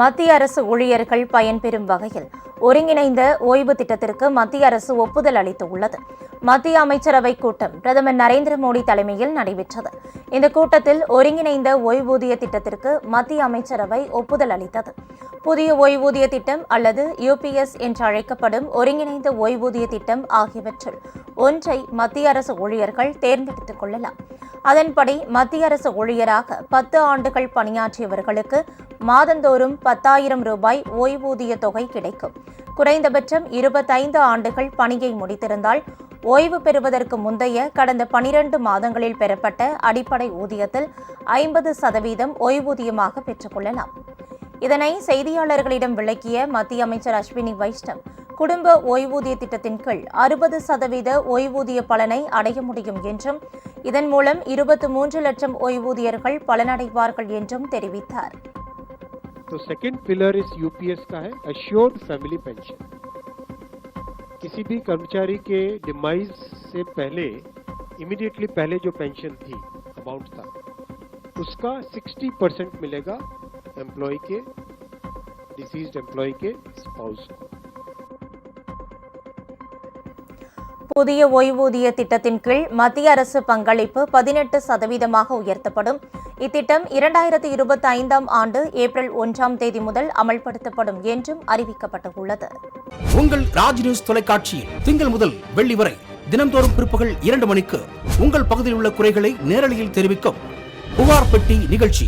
மத்திய அரசு ஊழியர்கள் பயன்பெறும் வகையில் ஒருங்கிணைந்த ஓய்வு திட்டத்திற்கு மத்திய அரசு ஒப்புதல் அளித்துள்ளது. மத்திய அமைச்சரவை கூட்டம் பிரதமர் நரேந்திர மோடி தலைமையில் நடைபெற்றது. இந்த கூட்டத்தில் ஒருங்கிணைந்த ஓய்வூதிய திட்டத்திற்கு மத்திய அமைச்சரவை ஒப்புதல் அளித்தது. புதிய ஓய்வூதிய திட்டம் அல்லது யுபிஎஸ் என்று அழைக்கப்படும் ஒருங்கிணைந்த ஓய்வூதிய திட்டம் ஆகியவற்றில் ஒன்றை மத்திய அரசு ஊழியர்கள் தேர்ந்தெடுத்துக் கொள்ளலாம். அதன்படி மத்திய அரசு ஊழியராக பத்து ஆண்டுகள் பணியாற்றியவர்களுக்கு மாதந்தோறும் பத்தாயிரம் ரூபாய் ஓய்வூதிய தொகை கிடைக்கும். குறைந்தபட்சம் இருபத்தைந்து ஆண்டுகள் பணியை முடித்திருந்தால் ஓய்வு பெறுவதற்கு முந்தைய கடந்த பனிரெண்டு மாதங்களில் பெறப்பட்ட அடிப்படை ஊதியத்தில் ஐம்பது சதவீதம் ஓய்வூதியமாக பெற்றுக்கொள்ளலாம் இதனை செய்தியாளர்களிடம் விளக்கிய மத்திய அமைச்சர் அஸ்வினி வைஷ்ணவ் குடும்ப ஓய்வூதிய திட்டத்தின் கீழ் அறுபது சதவீத ஓய்வூதிய பலனை அடைய முடியும் என்றும் இதன் மூலம் இருபத்தி மூன்று லட்சம் ஓய்வூதியர்கள் பலனடைவார்கள் என்றும் தெரிவித்தார் तो सेकंड पिलर इस यूपीएस का है अश्योर्ड फैमिली पेंशन किसी भी कर्मचारी के डिमाइज से पहले इमीडिएटली पहले जो पेंशन थी अमाउंट था उसका 60 परसेंट मिलेगा एम्प्लॉय के डिसीज्ड एम्प्लॉय के स्पाउस को புதிய ஓய்வூதிய திட்டத்தின் கீழ் மத்திய அரசு பங்களிப்பு பதினெட்டு சதவீதமாக உயர்த்தப்படும் இத்திட்டம் இரண்டாயிரத்தி இருபத்தி ஐந்தாம் ஆண்டு ஏப்ரல் ஒன்றாம் தேதி முதல் அமல்படுத்தப்படும் என்றும் அறிவிக்கப்பட்டுள்ளது உங்கள் ராஜ் நியூஸ் தொலைக்காட்சியில் திங்கள் முதல் வெள்ளி வரை தினம்தோறும் பிற்பகல் இரண்டு மணிக்கு உங்கள் பகுதியில் உள்ள குறைகளை நேரலையில் தெரிவிக்கும் புகார் பெட்டி நிகழ்ச்சி